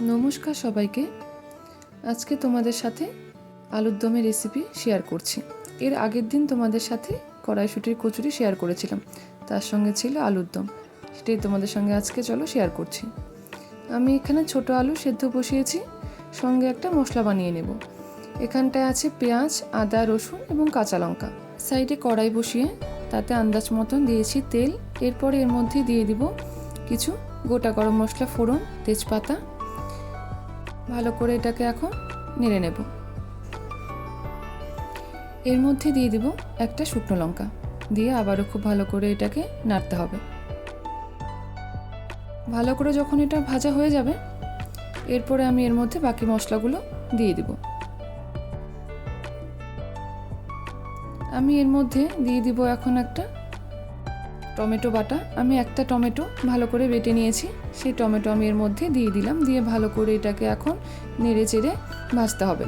নমস্কার সবাইকে। আজকে তোমাদের সাথে আলুর দমের রেসিপি শেয়ার করছি। এর আগের দিন তোমাদের সাথে কড়াইশুটির কচুরি শেয়ার করেছিলাম। তার সঙ্গে ছিল আলুর দম। সেটাই তোমাদের সঙ্গে আজকে চলো শেয়ার করছি। আমি এখানে ছোট আলু সেদ্ধ বসিয়েছি, সঙ্গে একটা মশলা বানিয়ে নেব। এখানটায় আছে পেঁয়াজ, আদা, রসুন এবং কাঁচা লঙ্কা। সাইডে কড়াই বসিয়ে তাতে আন্দাজ মতন দিয়েছি তেল। এরপর এর মধ্যে দিয়ে দিব কিছু গোটা গরম মশলা, ফোড়ন, তেজপাতা ভালো করে এটাকে এখন নেড়ে নেব। এর মধ্যে দিয়ে দিব একটা শুকনো লঙ্কা। দিয়ে আবারও খুব ভালো করে এটাকে নাড়তে হবে। ভালো করে যখন এটা ভাজা হয়ে যাবে, এরপরে আমি এর মধ্যে বাকি মশলাগুলো দিয়ে দিব। আমি এর মধ্যে দিয়ে দিব এখন একটা টমেটো বাটা। আমি একটা টমেটো ভালো করে বেটে নিয়েছি। সেই টমেটো আমি এর মধ্যে দিয়ে দিলাম। দিয়ে ভালো করে এটাকে এখন নেড়ে চেড়ে ভাজতে হবে।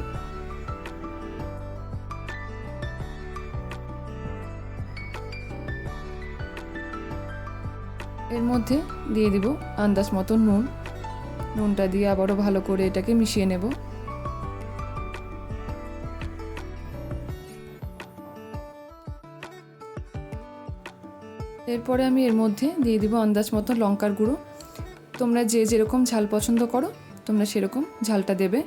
এর মধ্যে দিয়ে দিব আন্দাজ মতো নুন। নুনটা দিয়ে আবারও ভালো করে এটাকে মিশিয়ে নেব। এরপরে আমি এর মধ্যে দিয়ে দিব আন্দাজ মতো লঙ্কার গুঁড়ো। তোমরা যে যেরকম ঝাল পছন্দ করো, তোমরা সেরকম ঝালটা দেবে।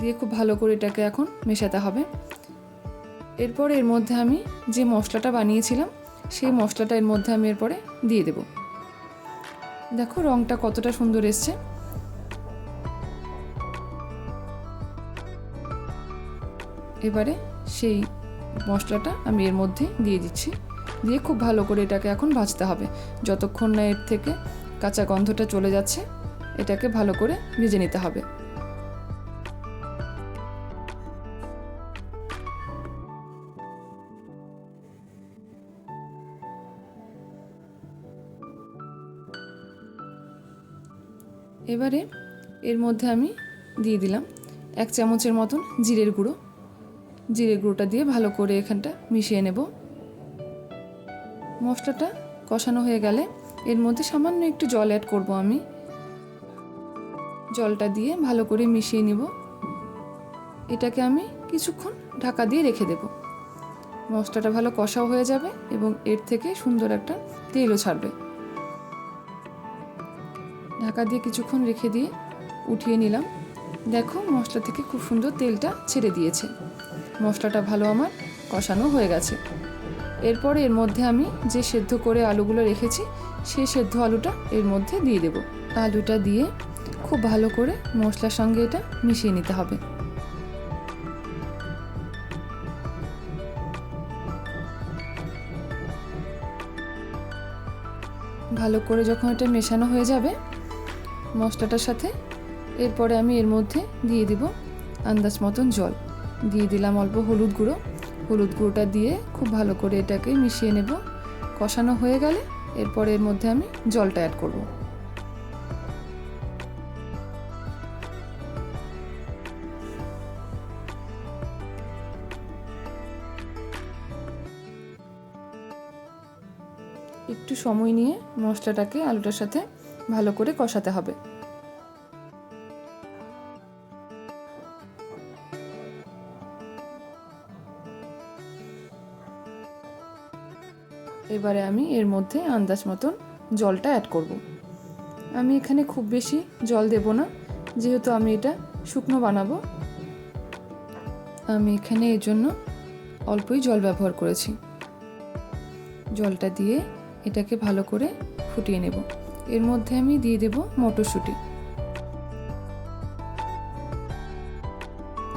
দিয়ে খুব ভালো করে এটাকে এখন মেশাতে হবে। এরপর এর মধ্যে আমি যে মশলাটা বানিয়েছিলাম, সেই মশলাটা এর মধ্যে আমি এরপরে দিয়ে দেব। দেখো রঙটা কতটা সুন্দর এসছে। এবারে সেই মশলাটা আমি এর মধ্যে দিয়ে দিচ্ছি। দিয়ে খুব ভালো করে এটাকে এখন ভাজতে হবে। যতক্ষণ না এর থেকে কাঁচা গন্ধটা চলে যাচ্ছে, এটাকে ভালো করে ভেজে নিতে হবে। এবারে এর মধ্যে আমি দিয়ে দিলাম এক চামচের মতন জিরের গুঁড়ো। জিরের গুঁড়োটা দিয়ে ভালো করে এখানটা মিশিয়ে নেব। মশলাটা কষানো হয়ে গেলে এর মধ্যে সামান্য একটু জল অ্যাড করব আমি। জলটা দিয়ে ভালো করে মিশিয়ে নিব। এটাকে আমি কিছুক্ষণ ঢাকা দিয়ে রেখে দেব। মশলাটা ভালো কষাও হয়ে যাবে এবং এর থেকে সুন্দর একটা তেলও ছাড়বে। ঢাকা দিয়ে কিছুক্ষণ রেখে দিয়ে উঠিয়ে নিলাম। দেখো মশলা থেকে খুব সুন্দর তেলটা ছেড়ে দিয়েছে। মশলাটা ভালো আমার কষানো হয়ে গেছে। এরপর এর মধ্যে আমি যে সেদ্ধ করে আলুগুলো রেখেছি, সেই সেদ্ধ আলুটা এর মধ্যে দিয়ে দেব। আলুটা দিয়ে খুব ভালো করে মশলার সঙ্গে এটা মিশিয়ে নিতে হবে। ভালো করে যখন এটা মেশানো হয়ে যাবে, মশলাটার সাথে এরপরে আমি এর মধ্যে দিয়ে দিব আন্দাজ মতন জল। দিয়ে দিলাম অল্প হলুদ গুঁড়ো। হলুদ গুঁড়োটা দিয়ে খুব ভালো করে এটাকে মিশিয়ে নেব। কষানো হয়ে গেলে এরপর এর মধ্যে আমি জলটা অ্যাড করব। একটু সময় নিয়ে মশলাটাকে আলুটার সাথে ভালো করে কষাতে হবে। এবারে আমি এর মধ্যে আন্দাজ মতন জলটা অ্যাড করব। আমি এখানে খুব বেশি জল দেব না, যেহেতু আমি এটা শুকনো বানাবো। আমি এখানে এর জন্য অল্পই জল ব্যবহার করেছি। জলটা দিয়ে এটাকে ভালো করে ফুটিয়ে নেব। এর মধ্যে আমি দিয়ে দেব মটরশুঁটি।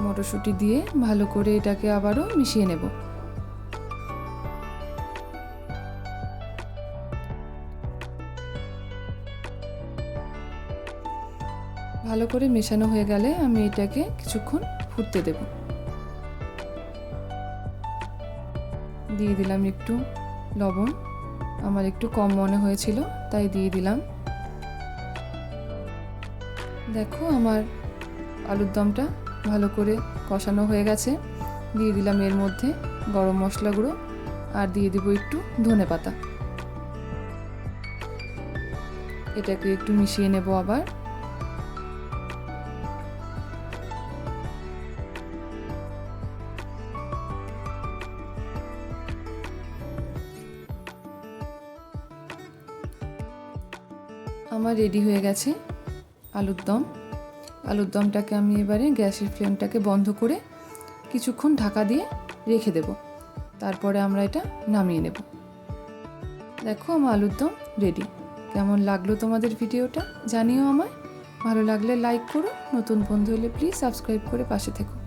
মটরশুঁটি দিয়ে ভালো করে এটাকে আবারও মিশিয়ে নেব। ভালো করে মেশানো হয়ে গেলে আমি এটাকে কিছুক্ষণ ফুটতে দেব। দিয়ে দিলাম একটু লবণ। আমার একটু কম মনে হয়েছিল, তাই দিয়ে দিলাম। দেখো আমার আলুর দমটা ভালো করে কষানো হয়ে গেছে। দিয়ে দিলাম এর মধ্যে গরম মশলা গুঁড়ো আর দিয়ে দিব একটু ধনে পাতা। এটাকে একটু মিশিয়ে নেব আবার। আমার রেডি হয়ে গেছে আলুর দম। আলুর দমটাকে আমি এবারে গ্যাসের ফ্লেমটাকে বন্ধ করে কিছুক্ষণ ঢাকা দিয়ে রেখে দেব। তারপরে আমরা এটা নামিয়ে নেব। দেখো আমার আলুর দম রেডি কেমন লাগল তোমাদের ভিডিওটা জানিও আমায়। ভালো লাগলে লাইক করো। নতুন বন্ধু হলে প্লিজ সাবস্ক্রাইব করে পাশে থেকো।